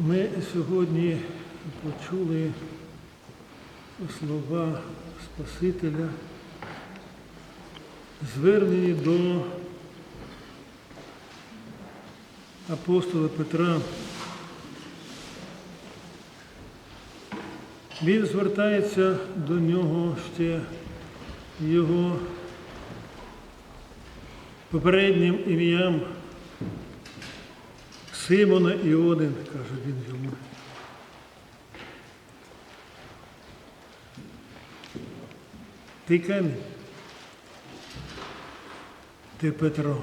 Ми сьогодні почули слова Спасителя, звернені до апостола Петра. Він звертається до нього ще його попереднім ім'ям Симона і один, каже він йому. Ти камінь. Ти Петро.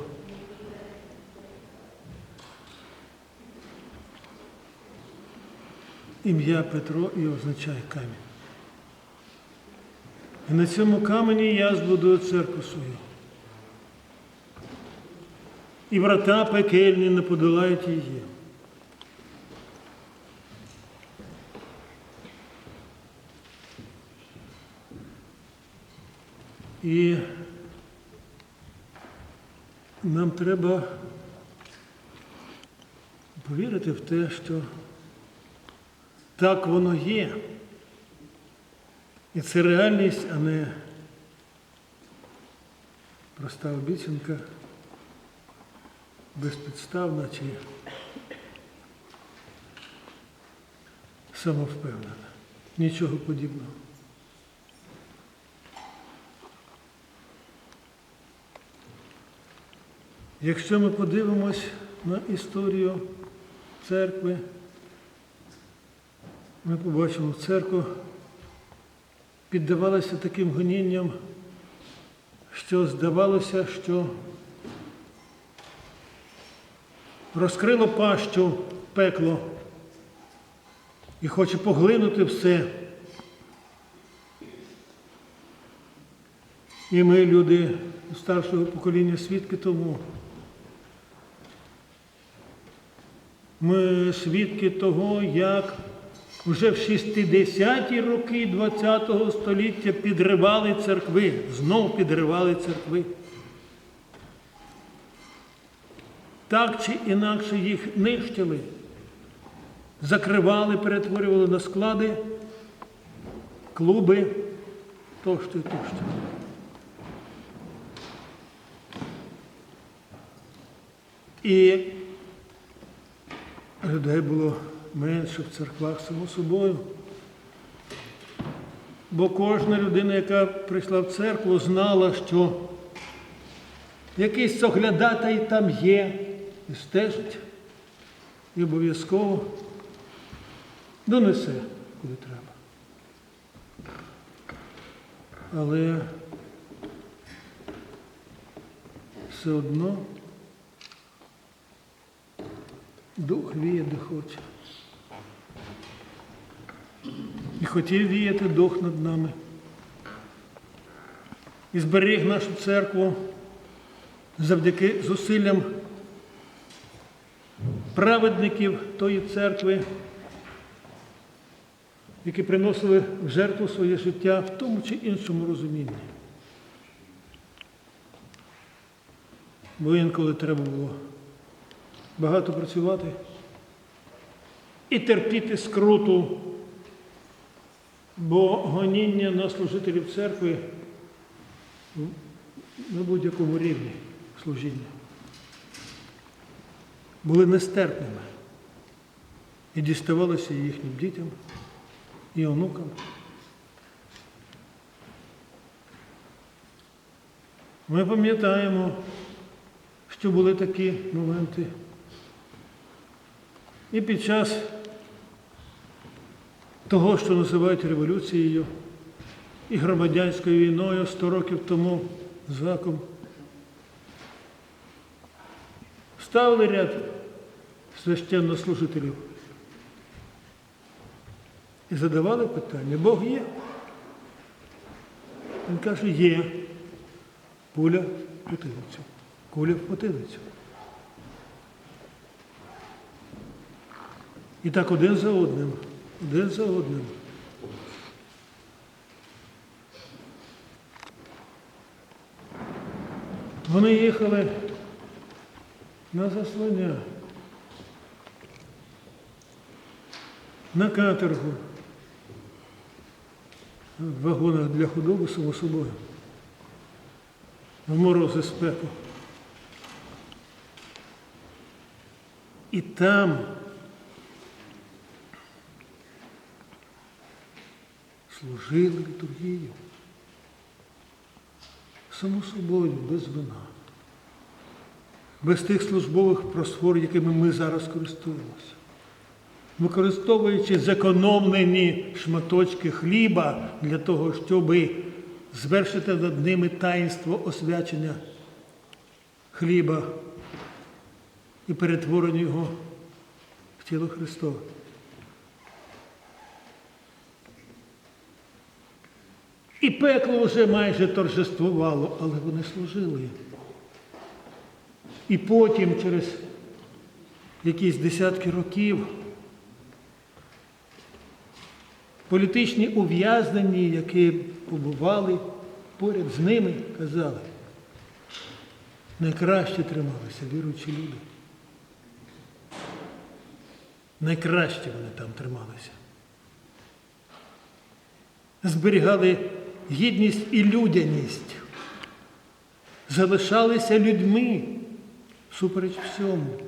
Ім'я Петро і означає камінь. І на цьому камені я збудую церкву свою. І врата пекельні не подолають її. І нам треба повірити в те, що так воно є. І це реальність, а не проста обіцянка, безпідставна чи самовпевнена. Нічого подібного. Якщо ми подивимось на історію церкви, ми побачимо, церква піддавалася таким гонінням, що здавалося, що розкрило пащу пекло і хоче поглинути все. І ми, люди старшого покоління, свідки тому. Ми свідки того, як вже в 60-ті роки ХХ століття підривали церкви, знов підривали церкви. Так чи інакше їх нищили, закривали, перетворювали на склади, клуби тощо і тощо. І людей було менше в церквах, само собою. Бо кожна людина, яка прийшла в церкву, знала, що якийсь оглядатай там є і стежить, і обов'язково донесе, куди треба. Але все одно дух де хоче. І хотів віяти дух над нами. І зберіг нашу церкву завдяки зусиллям праведників тої церкви, які приносили в жертву своє життя в тому чи іншому розумінні. Бо інколи треба було багато працювати і терпіти скруту, бо гоніння на служителів церкви на будь-якому рівні служіння були нестерпними і діставалися їхнім дітям і онукам. Ми пам'ятаємо, що були такі моменти. І під час того, що називають революцією і громадянською війною 100 років тому з гаком, ставили ряд священнослужителів і задавали питання, Бог є? Він каже, є. Пуля в потилицю. Куля в потилицю. І так один за одним, один за одним. Вони їхали на заслання. на каторгу. В вагонах для худоби, само собою. В морози спеку. І там служили літургію. Само собою, без вина, без тих службових просфор, якими ми зараз користуємося. Використовуючи зекономлені шматочки хліба для того, щоб звершити над ними таїнство освячення хліба і перетворення його в тіло Христове. І пекло вже майже торжествувало, але вони служили. І потім, через якісь десятки років, політичні ув'язнені, які побували поряд з ними, казали, найкраще трималися віруючі люди. Найкраще вони там трималися. Зберігали гідність і людяність, залишалися людьми супереч всьому.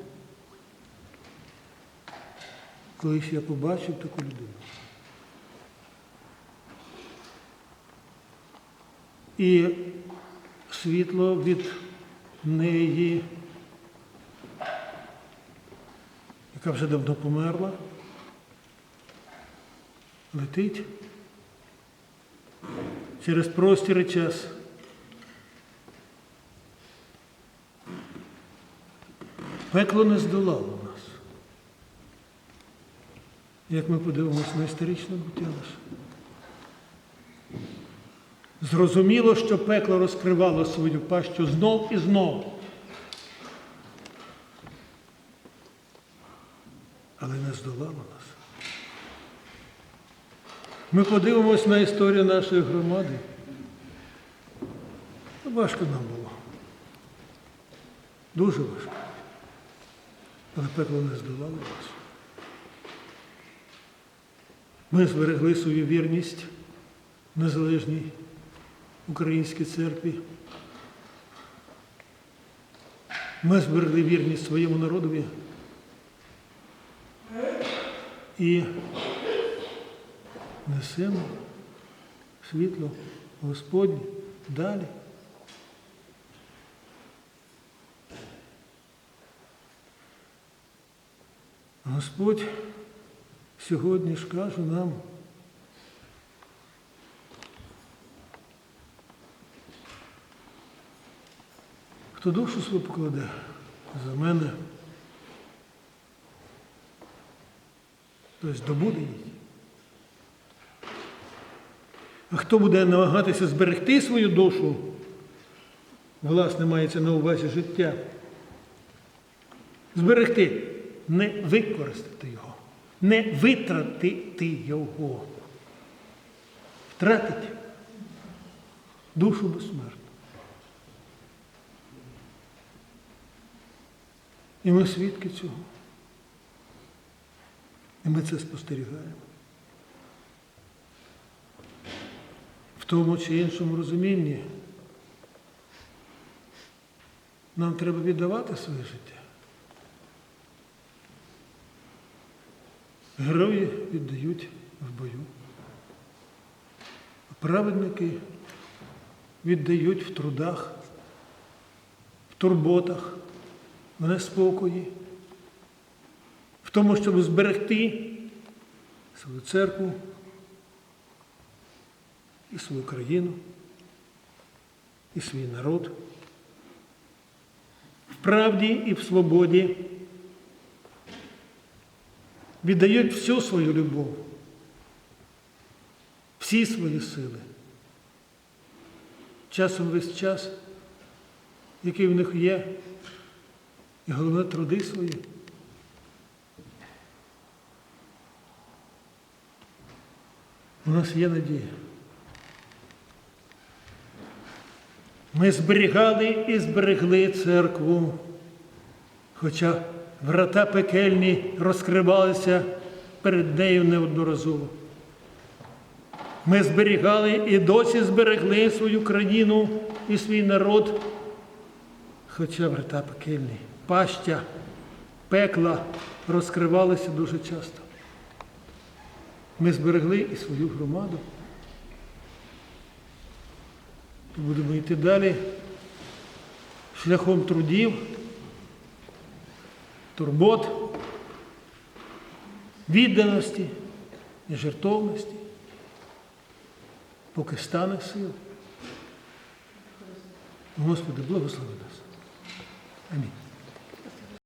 Колись я побачив таку людину. І світло від неї, яка вже давно померла, летить через простір час. Пекло не здолало нас. Як ми подивимося на історичне буття наше. Зрозуміло, що пекло розкривало свою пащу знов і знов. Але не здолало нас. Ми подивимось на історію нашої громади. Важко нам було. Дуже важко. Але пекло не здолало нас. Ми зберегли свою вірність незалежній українській церкві. Ми зберегли вірність своєму народові. І несемо світло Господнє далі. Господь сьогодні ж каже нам, хто душу свою покладе за мене, той здобуде її. А хто буде намагатися зберегти свою душу, власне, мається на увазі життя, зберегти, не використати його, не витратити його, втратить душу безсмертну. І ми свідки цього. І ми це спостерігаємо. В тому чи іншому розумінні нам треба віддавати своє життя. Герої віддають в бою. Праведники віддають в трудах, в турботах, в неспокої, в тому, щоб зберегти свою церкву і свою країну, і свій народ. В правді і в свободі віддають всю свою любов, всі свої сили. Часом весь час, який в них є, і головне труди свої. У нас є надія. Ми зберігали і зберегли церкву, хоча врата пекельні розкривалися перед нею неодноразово. Ми зберігали і досі зберегли свою країну і свій народ, хоча врата пекельні, паща, пекла розкривалися дуже часто. Ми зберегли і свою громаду. Будемо йти далі шляхом трудів, турбот, відданості і жертовності, поки стане сил. Господи, благослови нас. Амінь.